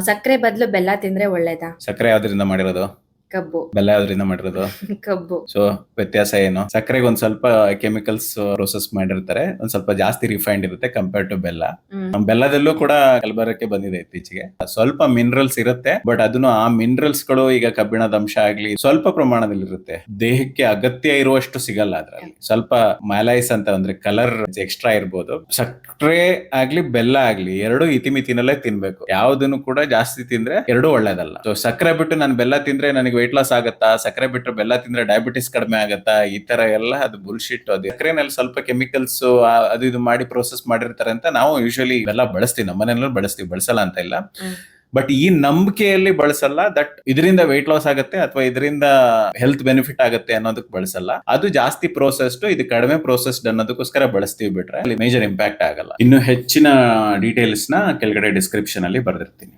ಸಕ್ಕರೆ ಬದಲು ಬೆಲ್ಲ ತಿಂದ್ರೆ ಒಳ್ಳೇದಾ? ಸಕ್ಕರೆ ಯಾವ್ದ್ರಿಂದ ಮಾಡಿರೋದು? ಕಬ್ಬು. ಬೆಲ್ಲ ಅದರಿಂದ ಮಾಡಿರೋದು? ಕಬ್ಬು. ಸೊ ವ್ಯತ್ಯಾಸ ಏನು? ಸಕ್ಕರೆಗೆ ಒಂದ್ ಸ್ವಲ್ಪ ಕೆಮಿಕಲ್ಸ್ ಪ್ರೋಸೆಸ್ ಮಾಡಿರ್ತಾರೆ. ಒಂದ್ ಸ್ವಲ್ಪ ಜಾಸ್ತಿ ರಿಫೈಂಡ್ ಇರುತ್ತೆ ಕಂಪೇರ್ ಟು ಬೆಲ್ಲ. ನಮ್ ಬೆಲ್ಲದಲ್ಲೂ ಕೂಡ ಕಲಬರಕ್ಕೆ ಬಂದಿದೆ ಇತ್ತೀಚೆಗೆ. ಸ್ವಲ್ಪ ಮಿನರಲ್ಸ್ ಇರುತ್ತೆ ಬಟ್ ಅದನ್ನು ಆ ಮಿನರಲ್ಸ್ಗಳು ಈಗ ಕಬ್ಬಿಣದ ಅಂಶ ಆಗ್ಲಿ ಸ್ವಲ್ಪ ಪ್ರಮಾಣದಲ್ಲಿ ಇರುತ್ತೆ. ದೇಹಕ್ಕೆ ಅಗತ್ಯ ಇರುವಷ್ಟು ಸಿಗಲ್ಲ ಅದ್ರಲ್ಲಿ. ಸ್ವಲ್ಪ ಮ್ಯಾಲೈಸ್ ಅಂತ ಅಂದ್ರೆ ಕಲರ್ ಎಕ್ಸ್ಟ್ರಾ ಇರ್ಬೋದು. ಸಕ್ಕರೆ ಆಗ್ಲಿ ಬೆಲ್ಲ ಆಗ್ಲಿ ಎರಡು ಇತಿಮಿತಿನಲ್ಲೇ ತಿನ್ಬೇಕು. ಯಾವ್ದನ್ನು ಕೂಡ ಜಾಸ್ತಿ ತಿಂದ್ರೆ ಎರಡು ಒಳ್ಳೇದಲ್ಲ. ಸೊ ಸಕ್ಕರೆ ಬಿಟ್ಟು ನಾನು ಬೆಲ್ಲ ತಿಂದ್ರೆ ನನಗೆ ವೆಯ್ಟ್ ಲಾಸ್ ಆಗತ್ತಾ? ಸಕ್ಕರೆ ಬಿಟ್ಟರೆ ಬೆಲ್ಲ ತಿಂದ್ರೆ ಡಯಾಬಿಟಿಸ್ ಕಡಿಮೆ ಆಗತ್ತಾ? ಈ ತರ ಎಲ್ಲ ಅದು ಬುಲ್ಶಿಟ್ ಅದು. ಸಕ್ಕರೆನಲ್ಲಿ ಸ್ವಲ್ಪ ಕೆಮಿಕಲ್ಸ್ ಅದು ಇದು ಮಾಡಿ ಪ್ರೋಸೆಸ್ ಮಾಡಿರ್ತಾರೆ ಅಂತ ನಾವು ಯೂಶಲಿ ಎಲ್ಲ ಬಳಸ್ತೀವಿ. ನಮ್ಮ ಮನೆಯಲ್ಲೂ ಬಳಸ್ತೀವಿ. ಬಳಸಲ್ಲ ಅಂತ ಇಲ್ಲ. ಬಟ್ ಈ ನಂಬಿಕೆಯಲ್ಲಿ ಬಳಸಲ್ಲ. ದಟ್ ಇದರಿಂದ ವೆಯ್ಟ್ ಲಾಸ್ ಆಗುತ್ತೆ ಅಥವಾ ಇದರಿಂದ ಹೆಲ್ತ್ ಬೆನಿಫಿಟ್ ಆಗುತ್ತೆ ಅನ್ನೋದಕ್ಕೆ ಬಳಸಲ್ಲ. ಅದು ಜಾಸ್ತಿ ಪ್ರೋಸೆಸ್ಡ್ ಇದು ಕಡಿಮೆ ಪ್ರೋಸೆಸ್ಡ್ ಅನ್ನೋದಕ್ಕೋಸ್ಕರ ಬಳಸ್ತೀವಿ ಬಿಟ್ರೆ ಅಲ್ಲಿ ಮೇಜರ್ ಇಂಪ್ಯಾಕ್ಟ್ ಆಗಲ್ಲ. ಇನ್ನು ಹೆಚ್ಚಿನ ಡೀಟೇಲ್ಸ್ನ ಕೆಳಗಡೆ ಡಿಸ್ಕ್ರಿಪ್ಷನ್ ಅಲ್ಲಿ ಬರ್ದಿರ್ತೀನಿ.